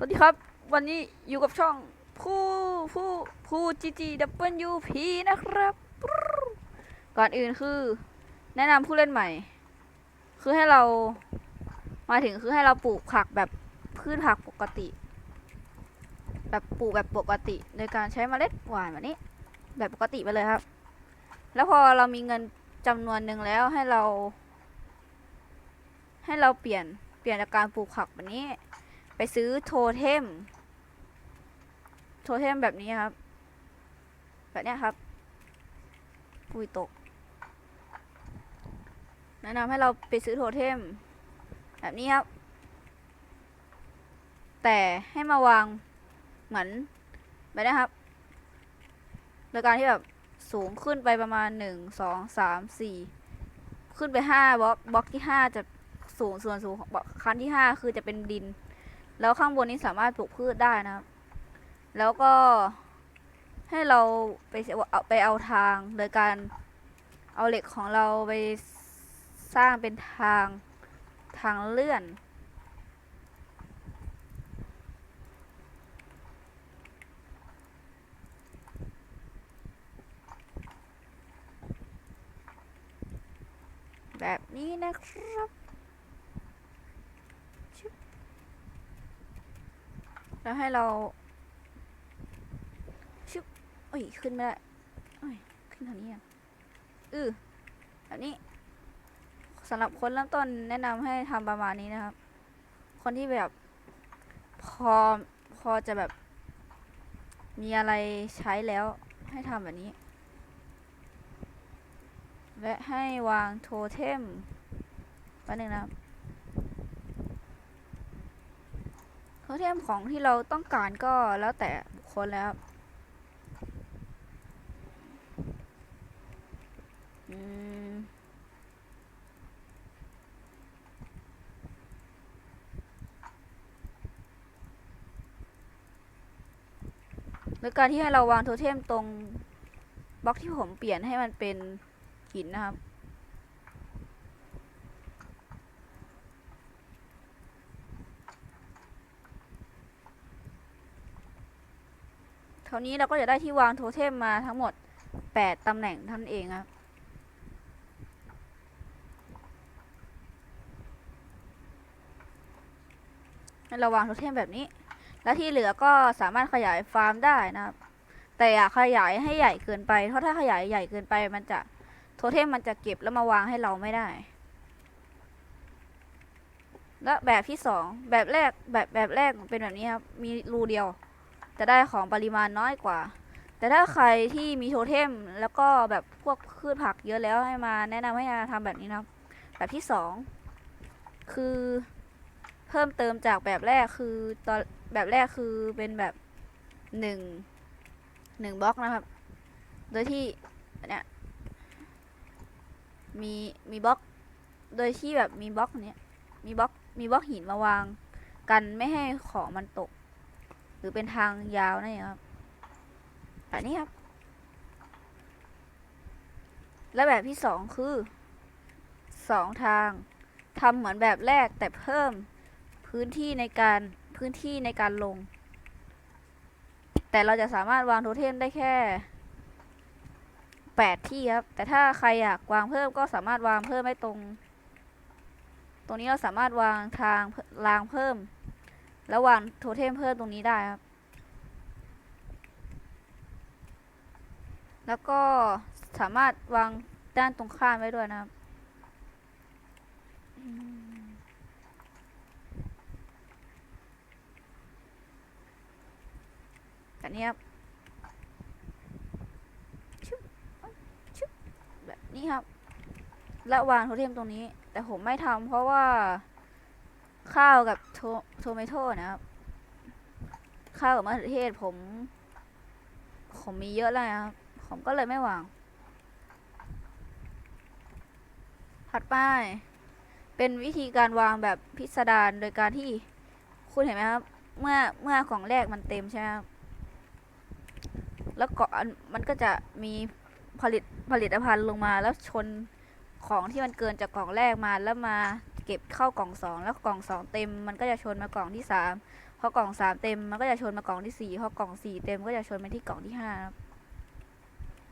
สวัสดีครับ วันนี้อยู่กับช่องผู้ผู้ผู้จีจีดับเบิลยูพีนะครับ ก่อนอื่นคือ แนะนำผู้เล่นใหม่ คือให้เรามาถึงคือให้เราปลูกผักแบบพืชผักปกติ แบบปลูกแบบปกติ โดยการใช้เมล็ดหวานแบบนี้ แบบปกติไปเลยครับ แล้วพอเรามีเงินจำนวนหนึ่งแล้วให้เรา ให้เราเปลี่ยนเปลี่ยนจากการปลูกผักแบบนี้ ไปซื้อโทเทม โทเทมแบบนี้ครับ แบบเนี้ยครับปุยตก แนะนำให้เราไปซื้อโทเทม แบบนี้ครับ แต่ให้มาวางเหมือนแบบนี้ครับโดยการที่แบบสูงขึ้นไปประมาณหนึ่งสองสามสี่ขึ้นไปห้าบล็อกบล็อกที่ห้าจะสูงส่วนสูงของบล็อกขั้นที่ห้าคือจะเป็นดิน แล้วข้างบนนี้สามารถปลูกพืชได้นะครับ แล้วก็ให้เราไปเสียเอาไปเอาทางโดยการเอาเหล็กของเราไปสร้างเป็นทางทางเลื่อน แบบนี้นะครับ แล้วให้เราชุบเอ้ย ขึ้นไม่ได้เอ้ย ขึ้นทางนี้อะอือแบบนี้สำหรับคนเริ่มต้นแนะนำให้ทำประมาณนี้นะครับ คนที่แบบ พอ พอจะแบบ มีอะไรใช้แล้วให้ทำแบบนี้ และให้วางโทเทมแป๊บนึงนะครับ โทเทมของที่เราต้องการก็แล้วแต่บุคคลแล้วครับอืมโดยการที่ให้เราวางโทเทมตรงบล็อกที่ผมเปลี่ยนให้มันเป็นหินนะครับ เท่านี้เราก็จะได้ที่วางโทเทมมาทั้งหมด 8ตำแหน่งท่านเองครับเราวางโทเทมแบบนี้ แล้วที่เหลือก็สามารถขยายฟาร์มได้นะครับ แต่อย่าขยายให้ใหญ่เกินไป เพราะถ้าขยายใหญ่เกินไปมันจะโทเทมมันจะเก็บแล้วมาวางให้เราไม่ได้ และแบบที่สองแบบแรกแบบแบบแรกเป็นแบบนี้ครับ มีรูเดียว จะได้ของปริมาณน้อยกว่า แต่ถ้าใครที่มีโทเทมแล้วก็แบบพวกพืชผักเยอะแล้วให้มาแนะนำให้มาทำแบบนี้นะครับแบบที่สองคือเพิ่มเติมจากแบบแรกคือตอนแบบแรกคือเป็นแบบหนึ่งหนึ่งบล็อกนะครับ โดยที่เนี้ยมีมีบล็อก โดยที่แบบมีบล็อกเนี้ยมีบล็อกมีบล็อกหินมาวาง กันไม่ให้ของมันตก หรือเป็นทางยาวนั่นเองครับแบบนี้ครับ และแบบที่สองคือสองทางทำเหมือนแบบแรกแต่เพิ่มพื้นที่ในการพื้นที่ในการลง แต่เราจะสามารถวางโทเทมได้แค่แปดที่ครับ แต่ถ้าใครอยากวางเพิ่มก็สามารถวางเพิ่มได้ตรง ตรงนี้เราสามารถวางทางรางเพิ่ม แล้ววางโทเทมเพิ่มตรงนี้ได้ครับ แล้วก็สามารถวางด้านตรงข้ามไว้ด้วยนะครับอืมแบบนี้ครับชึบชึบแบบนี้ครับ และวางโทเทมตรงนี้ แต่ผมไม่ทำเพราะว่า ข้าวกับโทโทเมโต้นะครับ ข้าวกับมะเขือเทศผม ผมมีเยอะแล้วนะครับ ผมก็เลยไม่วาง ถัดไป เป็นวิธีการวางแบบพิสดารโดยการที่คุณเห็นไหมครับ เมื่อเมื่อกล่องแรกมันเต็มใช่ไหมครับ แล้วเกาะมันก็จะมีผลิตผลิตภัณฑ์ลงมาแล้วชน ของที่มันเกินจากกล่องแรกมาแล้วมาเก็บเข้ากล่องสองแล้วกล่องสองเต็ม มันก็จะชนมากล่องที่สามพอกล่องสามเต็มมันก็จะชนมากล่องที่สี่พอกล่องสี่เต็มก็จะชนไปที่กล่องที่ห้า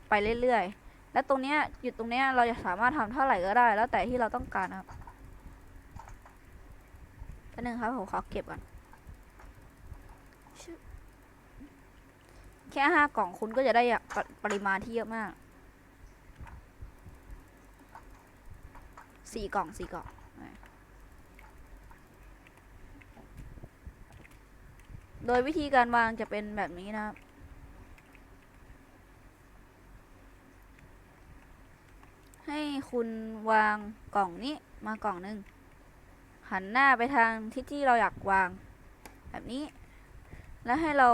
ไปเรื่อยๆ แล้วตรงเนี้ยหยุดตรงเนี้ยเราจะสามารถทำเท่าไหร่ก็ได้ แล้วแต่ที่เราต้องการครับแป๊บนึงครับผมขอเก็บก่อนแค่ห้ากล่องคุณก็จะได้ปปริมาณที่เยอะมาก สี่กล่องสี่กล่องโดยวิธีการวางจะเป็นแบบนี้นะครับ ให้คุณวางกล่องนี้มากล่องหนึ่งหันหน้าไปทางทิศที่เราอยากวาง แบบนี้ แล้วให้เรา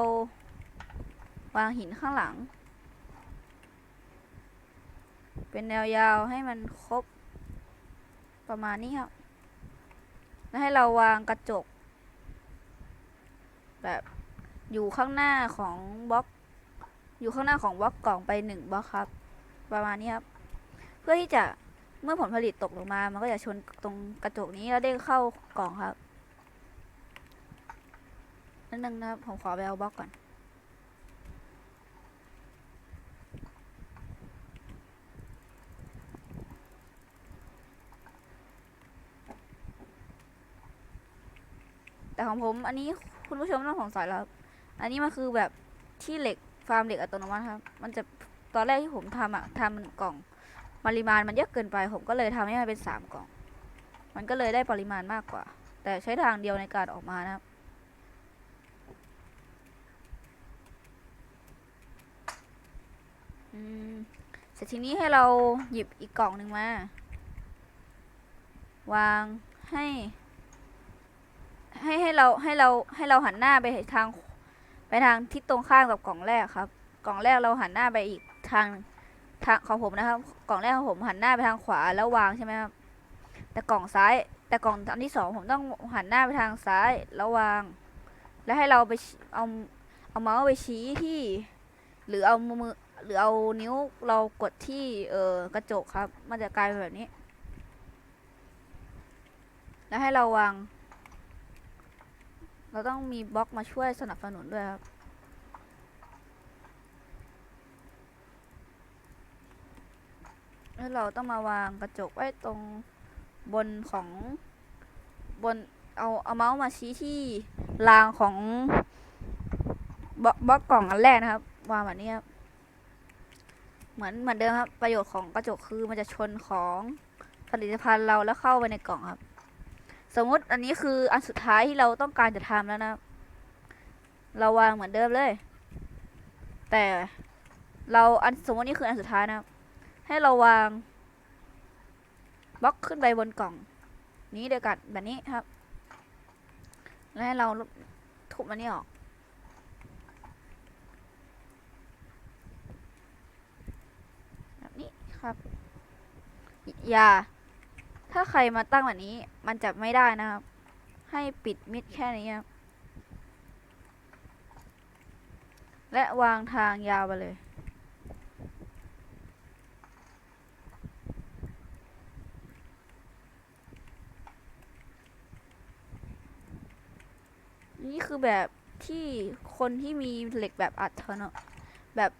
วางหินข้างหลัง เป็นแนวยาวให้มันครบ ประมาณนี้ครับแล้วให้เราวางกระจก แบบอยู่ข้างหน้าของบล็อก อยู่ข้างหน้าของบล็อกกล่องไปหนึ่งบล็อกครับ ประมาณนี้ครับ เพื่อที่จะเมื่อผลผลิตตกลงมา มันก็จะชนตรงกระจกนี้แล้วเด้งเข้ากล่องครับนั่นนึงนะครับผมขอไปเอาบล็อกก่อน แต่ของผมอันนี้คุณผู้ชมต้องสงสัยแล้วครับอันนี้มันคือแบบที่เหล็กฟาร์มเหล็กอัตโนมัติครับ มันจะตอนแรกที่ผมทำอะทำมันกล่องปริมาณมันเยอะเกินไป ผมก็เลยทำให้มันเป็นสามกล่อง มันก็เลยได้ปริมาณมากกว่า แต่ใช้ทางเดียวในการออกมานะครับอืมเสร็จทีนี้ให้เราหยิบอีกกล่องหนึ่งมา วางให้ ให้ให้เราให้เราให้เราหันหน้าไปทาง ไปทางทิศตรงข้ามกับกล่องแรกครับ กล่องแรกเราหันหน้าไปอีกทางทางของผมนะครับ กล่องแรกของผมหันหน้าไปทางขวาแล้ววางใช่ไหมครับแต่กล่องซ้าย แต่กล่องอันที่สองผมต้องหันหน้าไปทางซ้ายแล้ววาง แล้วให้เราไปเอาเอาเมาส์ไปชี้ที่ หรือเอามือหรือเอานิ้วเรากดที่เออกระจกครับ มันจะกลายเป็นแบบนี้ แล้วให้เราวาง เราต้องมีบล็อกมาช่วยสนับสนุนด้วยครับ แล้วเราต้องมาวางกระจกไว้ตรงบนของบนเอาเอาเมาส์มาชี้ที่รางของบล็อกบล็อกกล่องอันแรกนะครับ วางแบบนี้ครับเหมือนเหมือนเดิมครับ ประโยชน์ของกระจกคือมันจะชนของผลิตภัณฑ์เราแล้วเข้าไปในกล่องครับ สมมติอันนี้คืออันสุดท้ายที่เราต้องการจะทำแล้วนะ เราวางเหมือนเดิมเลย แต่เราอันสมมตินี่คืออันสุดท้ายนะครับให้เราวางบล็อกขึ้นไปบนกล่อง นี้เดียวกันแบบนี้ครับ แล้วให้เราทุบมันนี่ออกแบบนี้ครับ อย่า ถ้าใครมาตั้งแบบนี้ มันจะไม่ได้นะครับ ให้ปิดมิดแค่นี้ครับ และวางทางยาวไปเลย นี่คือแบบที่คนที่มีเหล็กแบบอัดเทอร์เนอะแบบ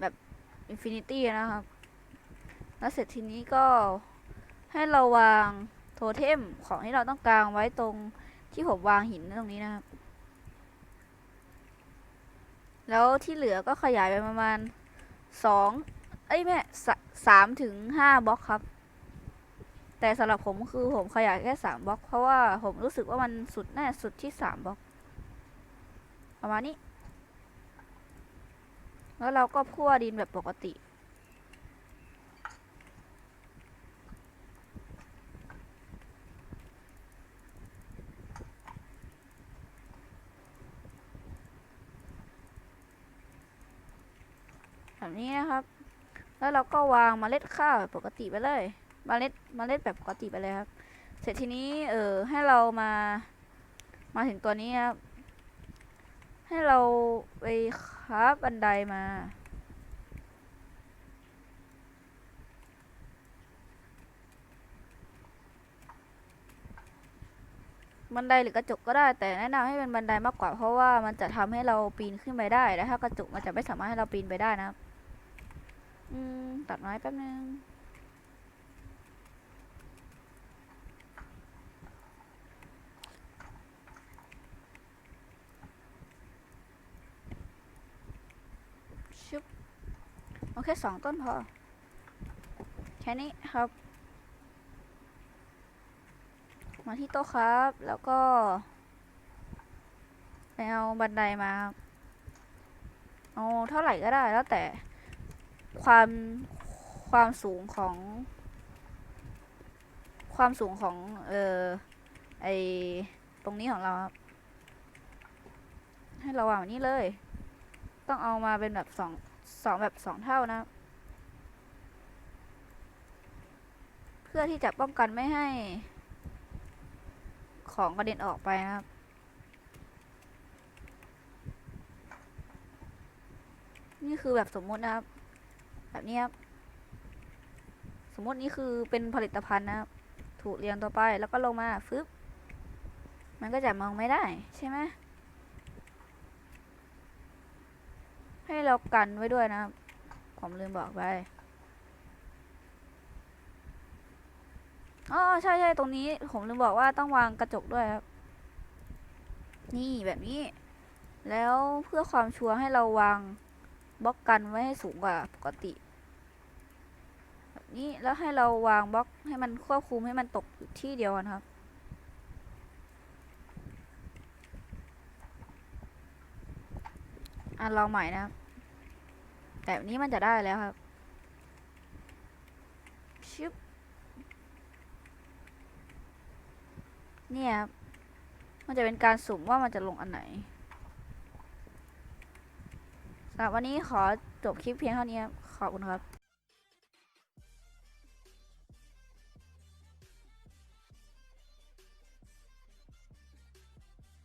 แบบอินฟินิตี้นะครับ แล้วเสร็จทีนี้ก็ ให้เราวางโทเทมของที่เราต้องการไว้ตรงที่ผมวางหินตรงนี้นะครับ แล้วที่เหลือก็ขยายไปประมาณสองเอ้ยแม่สามถึงห้าบล็อกครับ แต่สำหรับผมคือผมขยายแค่สามบล็อก เพราะว่าผมรู้สึกว่ามันสุดแน่สุดที่สามบล็อกประมาณนี้ แล้วเราก็พั่วดินแบบปกติ แบบนี้นะครับ แล้วเราก็วางมเมล็ดข้าวแบบปกติไปเลยมเมล็ดมเมล็ดแบบปกติไปเลยครับ เสร็จทีนี้เออให้เรามามาถึงตัวนี้ครับ ให้เราไปคราบบันไดมา บันไดหรือกระจกก็ได้ แต่แนะนำให้เป็นบันไดมากกว่าเพราะว่ามันจะทำให้เราปีนขึ้นไปได้ และถ้ากระจกมันจะไม่สามารถให้เราปีนไปได้นะครับ อืมตัดไม้แป๊บนึงชุบโอเคสองต้นพอ แค่นี้ครับ มาที่โต๊ะครับ แล้วก็ ไปเอาบันไดมา เอาเท่าไหร่ก็ได้แล้วแต่ ความความสูงของ ความสูงของ เออไอตรงนี้ของเราครับ ให้เราวางแบบนี้เลย ต้องเอามาเป็นแบบสองสองแบบสองเท่านะ เพื่อที่จะป้องกันไม่ให้ ของกระเด็นออกไปนะครับนี่คือแบบสมมุตินะครับ แบบนี้ครับ สมมตินี่คือเป็นผลิตภัณฑ์นะครับ ถูกเรียงตัวไปแล้วก็ลงมาฟึบมันก็จะมองไม่ได้ใช่ไหมให้เรากันไว้ด้วยนะครับ ผมลืมบอกไปอ๋อใช่ใช่ตรงนี้ผมลืมบอกว่าต้องวางกระจกด้วยครับ นี่แบบนี้ แล้วเพื่อความชัวร์ให้เราวาง บล็อกกันไว้ให้สูงกว่าปกติแบบนี้แล้วให้เราวางบล็อกให้มันควบคุมให้มันตกอยู่ที่เดียวกันครับอะลองใหม่นะครับแบบนี้มันจะได้แล้วครับชึบเนี่ยมันจะเป็นการสุ่มว่ามันจะลงอันไหน สำหรับวันนี้ขอจบคลิปเพียงเท่านี้ครับขอบคุณครับ